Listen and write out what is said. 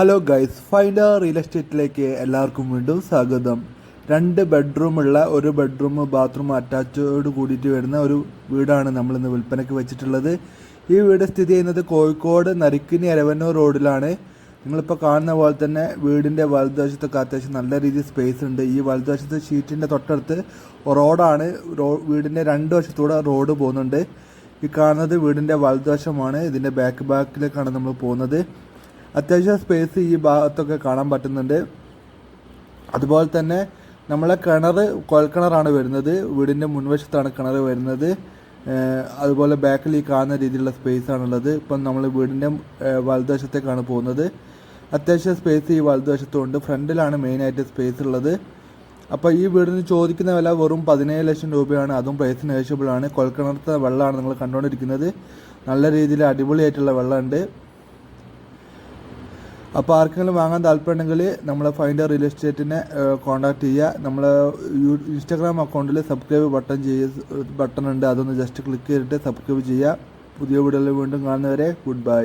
Hello guys finder real എസ്റ്റേറ്റിലേക്ക് എല്ലാവർക്കും വീണ്ടും സ്വാഗതം. രണ്ട് ബെഡ്റൂമുള്ള ഒരു ബെഡ്റൂം ബാത്റൂം അറ്റാച്ചോട് കൂടിയിട്ട് വരുന്ന ഒരു വീടാണ് നമ്മളിന്ന് വിൽപ്പനയ്ക്ക് വെച്ചിട്ടുള്ളത്. ഈ വീട് സ്ഥിതി ചെയ്യുന്നത് കോഴിക്കോട് നരിക്കിനി അരവന്നൂർ റോഡിലാണ്. നിങ്ങളിപ്പോൾ കാണുന്ന പോലെ തന്നെ വീടിന്റെ വലതുവശത്തൊക്കെ അത്യാവശ്യം നല്ല രീതിയിൽ സ്പേസ് ഉണ്ട്. ഈ വലതുവശത്ത് ഷീറ്റിന്റെ തൊട്ടടുത്ത് റോഡാണ്. റോ വീടിന്റെ രണ്ട് വശത്തൂടെ റോഡ് പോകുന്നുണ്ട്. ഈ കാണുന്നത് വീടിന്റെ വലതുവശമാണ്. ഇതിന്റെ ബാക്ക് ബാക്കിലേക്കാണ് നമ്മൾ പോകുന്നത്. അത്യാവശ്യം സ്പേസ് ഈ ഭാഗത്തൊക്കെ കാണാൻ പറ്റുന്നുണ്ട്. അതുപോലെ തന്നെ നമ്മളെ കിണർ കുഴൽക്കിണറാണ് വരുന്നത്. വീടിന്റെ മുൻവശത്താണ് കിണർ വരുന്നത്. അതുപോലെ ബാക്കിൽ ഈ കാണുന്ന രീതിയിലുള്ള സ്പേസ് ആണുള്ളത്. ഇപ്പം നമ്മൾ വീടിന്റെ വലതുവശത്തേക്കാണ് പോകുന്നത്. അത്യാവശ്യം സ്പേസ് ഈ വലതുവശത്തുണ്ട്. ഫ്രണ്ടിലാണ് മെയിനായിട്ട് സ്പേസ് ഉള്ളത്. അപ്പോൾ ഈ വീടിന് ചോദിക്കുന്ന വില വെറും പതിനേഴ് ലക്ഷം രൂപയാണ്. അതും പ്രൈസ് നെഗോഷ്യബിൾ ആണ്. വെള്ളമാണ് നിങ്ങൾ കണ്ടുകൊണ്ടിരിക്കുന്നത്. നല്ല രീതിയിൽ അടിപൊളിയായിട്ടുള്ള വെള്ളമുണ്ട്. അപ്പോൾ ആർക്കെങ്കിലും വാങ്ങാൻ താല്പര്യമുണ്ടെങ്കിൽ നമ്മളെ ഫൈൻഡർ റിയൽ എസ്റ്റേറ്റിനെ കോൺടാക്ട് ചെയ്യുക. നമ്മളെ ഇൻസ്റ്റാഗ്രാം അക്കൗണ്ടിൽ സബ്സ്ക്രൈബ് ബട്ടൺ ചെയ്യ ബട്ടൺ ഉണ്ട്. അതൊന്ന് ജസ്റ്റ് ക്ലിക്ക് ചെയ്തിട്ട് സബ്സ്ക്രൈബ് ചെയ്യുക. പുതിയ വീഡിയോയിൽ വീണ്ടും കാണുന്നവരെ ഗുഡ് ബൈ.